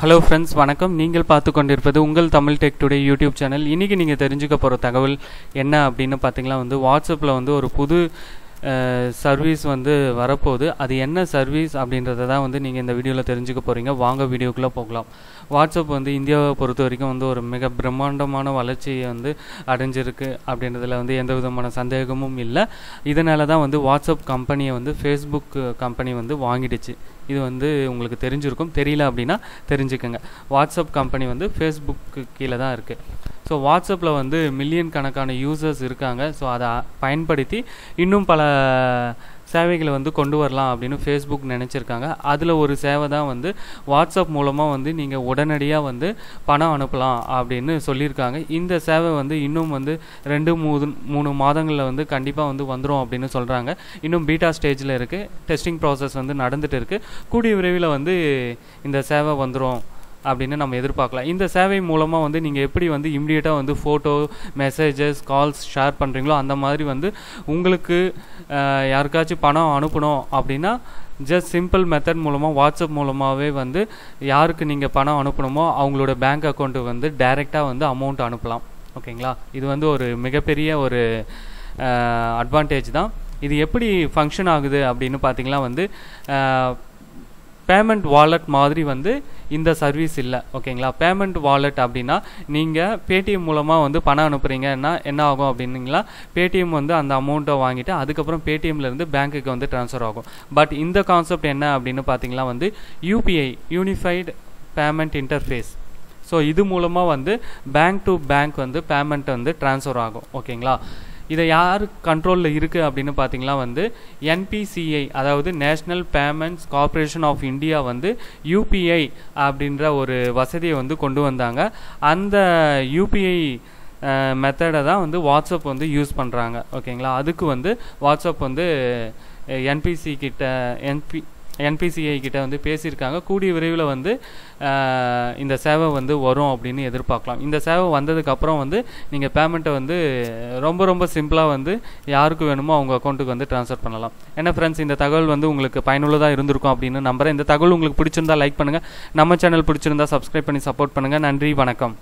Hello friends வணக்கம். நீங்கள் பார்த்து கொண்டிருப்பது உங்கள் Tamil tech today YouTube channel இன்றைக்கி நீங்கள் தெரிஞ்சுக்க போகிற தகவல் என்ன அப்படின்னு பார்த்தீங்கன்னா வந்து வாட்ஸ்அப்பில் வந்து ஒரு புது சர்வீஸ் வந்து வரப்போகுது. அது என்ன சர்வீஸ் அப்படின்றத தான் வந்து நீங்கள் இந்த வீடியோவில் தெரிஞ்சுக்க போகிறீங்க வாங்க வீடியோக்குள்ளே போகலாம். வாட்ஸ்அப் வந்து இந்தியாவை பொறுத்த வரைக்கும் வந்து ஒரு மிக பிரம்மாண்டமான வளர்ச்சியை வந்து அடைஞ்சிருக்கு அப்படின்றதுல வந்து எந்த விதமான சந்தேகமும் இல்லை. இதனால தான் வந்து வாட்ஸ்அப் கம்பெனியை வந்து ஃபேஸ்புக் கம்பெனி வந்து வாங்கிடுச்சு. இது வந்து உங்களுக்கு தெரிஞ்சிருக்கும். தெரியல அப்படின்னா தெரிஞ்சுக்கோங்க. வாட்ஸ்அப் கம்பெனி வந்து ஃபேஸ்புக்கு கீழே தான் இருக்குது ஸோ வாட்ஸ்அப்பில் வந்து மில்லியன் கணக்கான யூசர்ஸ் இருக்காங்க. ஸோ அதை பயன்படுத்தி இன்னும் பல சேவைகளை வந்து கொண்டு வரலாம் அப்படின்னு ஃபேஸ்புக் நினச்சிருக்காங்க. அதில் ஒரு சேவை தான் வந்து வாட்ஸ்அப் மூலமாக வந்து நீங்கள் உடனடியாக வந்து பணம் அனுப்பலாம் அப்படின்னு சொல்லியிருக்காங்க. இந்த சேவை வந்து இன்னும் வந்து ரெண்டு மூணு மூணு மாதங்களில் வந்து கண்டிப்பாக வந்து வந்துடும் அப்படின்னு சொல்கிறாங்க இன்னும் பீட்டா ஸ்டேஜில் இருக்குது டெஸ்டிங் ப்ராசஸ் வந்து நடந்துகிட்டு இருக்குது கூடிய விரைவில் வந்து இந்த சேவை வந்துடும் அப்படின்னு நம்ம எதிர்பார்க்கலாம். இந்த சேவை மூலமாக வந்து நீங்கள் எப்படி வந்து இம்மிடியட்டாக வந்து ஃபோட்டோ மெசேஜஸ் கால்ஸ் ஷேர் பண்ணுறீங்களோ அந்த மாதிரி வந்து உங்களுக்கு யாருக்காச்சும் பணம் அனுப்பணும் அப்படின்னா ஜஸ்ட் சிம்பிள் மெத்தட் மூலமாக வாட்ஸ்அப் மூலமாகவே வந்து யாருக்கு நீங்கள் பணம் அனுப்பணுமோ அவங்களோட பேங்க் அக்கௌண்ட்டு வந்து டைரெக்டாக வந்து அமௌண்ட் அனுப்பலாம். ஓகேங்களா? இது வந்து ஒரு மிகப்பெரிய ஒரு அட்வான்டேஜ் தான். இது எப்படி ஃபங்க்ஷன் ஆகுது அப்படின்னு பார்த்தீங்கன்னா வந்து பேமெண்ட் வாலெட் மாதிரி வந்து இந்த சர்வீஸ் இல்லை. ஓகேங்களா பேமெண்ட் வாலெட் அப்படின்னா நீங்கள் பேடிஎம் மூலமாக வந்து பணம் அனுப்புகிறீங்கன்னா என்ன ஆகும் அப்படின்னீங்களா? பேடிஎம் வந்து அந்த அமௌண்ட்டை வாங்கிட்டு அதுக்கப்புறம் பேடிஎம்லேருந்து பேங்க்குக்கு வந்து ட்ரான்ஸ்ஃபர் ஆகும். பட் இந்த கான்செப்ட் என்ன அப்படின்னு பார்த்தீங்கன்னா வந்து UPI unified payment interface so இது மூலமாக வந்து பேங்க் டு பேங்க் வந்து பேமெண்ட் வந்து ட்ரான்ஸ்ஃபர் ஆகும். ஓகேங்களா இதை யார் கண்ட்ரோலில் இருக்குது அப்படின்னு பார்த்தீங்கன்னா வந்து என்பிசிஐ அதாவது national payments corporation of India வந்து யூபிஐ அப்படின்ற ஒரு வசதியை வந்து கொண்டு வந்தாங்க. அந்த யூபிஐ மெத்தடை தான் வந்து வாட்ஸ்அப் வந்து யூஸ் பண்ணுறாங்க ஓகேங்களா அதுக்கு வந்து வாட்ஸ்அப் வந்து என்பிசி கிட்ட என்பி என்பிசிஐ கிட்ட வந்து பேசியிருக்காங்க. கூடிய விரைவில் வந்து இந்த சேவை வந்து வரும் அப்படின்னு எதிர்பார்க்கலாம். இந்த சேவை வந்ததுக்கப்புறம் வந்து நீங்கள் பேமெண்ட்டை வந்து ரொம்ப ரொம்ப சிம்பிளாக வந்து யாருக்கு வேணுமோ அவங்க அக்கௌண்ட்டுக்கு வந்து ட்ரான்ஸ்ஃபர் பண்ணலாம். ஏன்னா ஃப்ரெண்ட்ஸ் இந்த தகவல் வந்து உங்களுக்கு பயனுள்ளதாக இருந்திருக்கும் அப்படின்னு நம்புகிறேன் இந்த தகவல் உங்களுக்கு பிடிச்சிருந்தா லைக் பண்ணுங்கள் நம்ம சேனல் பிடிச்சிருந்தா சப்ஸ்கிரைப் பண்ணி சப்போர்ட் பண்ணுங்கள் நன்றி வணக்கம்.